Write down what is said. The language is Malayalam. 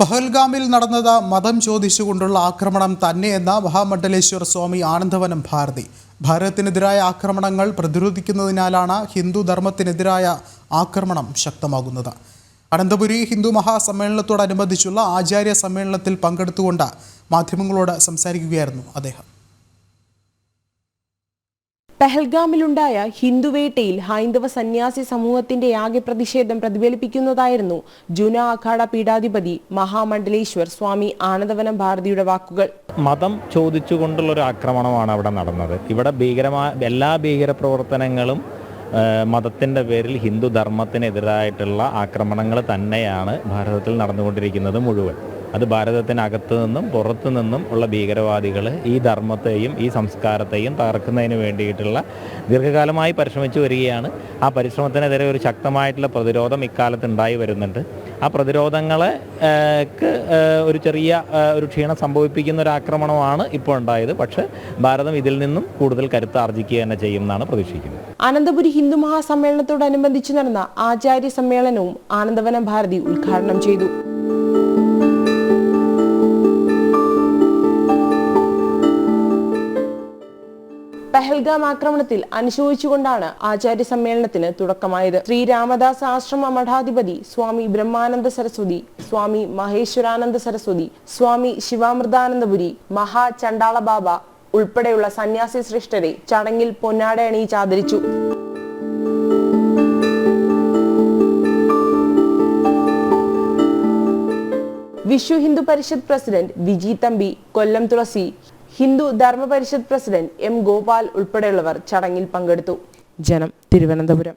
പഹൽഗാമിൽ നടന്നത് മതം ചോദിച്ചുകൊണ്ടുള്ള ആക്രമണം തന്നെയെന്ന മഹാമണ്ഡലേശ്വർ സ്വാമി ആനന്ദവനം ഭാരതി. ഭാരതത്തിനെതിരായ ആക്രമണങ്ങൾ പ്രതിരോധിക്കുന്നതിനാലാണ് ഹിന്ദു ധർമ്മത്തിനെതിരായ ആക്രമണം ശക്തമാകുന്നത്. അനന്തപുരി ഹിന്ദു മഹാസമ്മേളനത്തോടനുബന്ധിച്ചുള്ള ആചാര്യ സമ്മേളനത്തിൽ പങ്കെടുത്തുകൊണ്ട് മാധ്യമങ്ങളോട് സംസാരിക്കുകയായിരുന്നു അദ്ദേഹം. പെഹൽഗാമിലുണ്ടായ ഹിന്ദുവേട്ടയിൽ ഹൈന്ദവ സന്യാസി സമൂഹത്തിന്റെ ആകെ പ്രതിഷേധം പ്രതിഫലിപ്പിക്കുന്നതായിരുന്നു ജുന അഖാഡ പീഠാധിപതി മഹാമണ്ഡലേശ്വർ സ്വാമി ആനന്ദവനം ഭാരതിയുടെ വാക്കുകൾ. മതം ചോദിച്ചുകൊണ്ടുള്ള ഒരു ആക്രമണമാണ് അവിടെ നടന്നത്. ഇവിടെ ഭീകരമായ എല്ലാ ഭീകര പ്രവർത്തനങ്ങളും മതത്തിന്റെ പേരിൽ ഹിന്ദു ധർമ്മത്തിനെതിരായിട്ടുള്ള ആക്രമണങ്ങൾ തന്നെയാണ് ഭാരതത്തിൽ നടന്നുകൊണ്ടിരിക്കുന്നത് മുഴുവൻ. അത് ഭാരതത്തിനകത്തു നിന്നും പുറത്തു നിന്നും ഉള്ള ഭീകരവാദികൾ ഈ ധർമ്മത്തെയും ഈ സംസ്കാരത്തെയും തകർക്കുന്നതിന് വേണ്ടിയിട്ടുള്ള ദീർഘകാലമായി പരിശ്രമിച്ചു വരികയാണ്. ആ പരിശ്രമത്തിനെതിരെ ഒരു ശക്തമായിട്ടുള്ള പ്രതിരോധം ഇക്കാലത്ത് ഉണ്ടായി വരുന്നുണ്ട്. ആ പ്രതിരോധങ്ങളെ ഒരു ചെറിയ ഒരു ക്ഷീണം സംഭവിപ്പിക്കുന്ന ഒരു ആക്രമണമാണ് ഇപ്പോൾ ഉണ്ടായത്. പക്ഷേ ഭാരതം ഇതിൽ നിന്നും കൂടുതൽ കരുത്ത് ആർജിക്കുക തന്നെ ചെയ്യുമെന്നാണ് പ്രതീക്ഷിക്കുന്നത്. അനന്തപുരി ഹിന്ദു മഹാസമ്മേളനത്തോടനുബന്ധിച്ച് നടന്ന ആചാര്യ സമ്മേളനവും ആനന്ദവനം ഭാരതി ഉദ്ഘാടനം ചെയ്തു. പെഹൽഗാം ആക്രമണത്തിൽ അനുശോചിച്ചുകൊണ്ടാണ് ആചാര്യ സമ്മേളനത്തിന് തുടക്കമായത്. ശ്രീരാമദാസ് ആശ്രമ മഠാധിപതി സ്വാമി ബ്രഹ്മാനന്ദ സരസ്വതി സ്വാമി മഹേശ്വരാനന്ദ സരസ്വതി സ്വാമി ശിവാമൃതാനന്ദപുരി മഹാ ചണ്ടാള ബാബ ഉൾപ്പെടെയുള്ള സന്യാസി ശ്രേഷ്ഠരെ ചടങ്ങിൽ പൊന്നാട അണിയിച്ച് ആദരിച്ചു. Vishwa Hindu Parishad president Viji Thampi Kollam Thulasi Hindu Dharma Parishad president M Gopal ഉൾപ്പെടെയുള്ളവർ ചടങ്ങിൽ പങ്കെടുത്തു. ജനം തിരുവനന്തപുരം.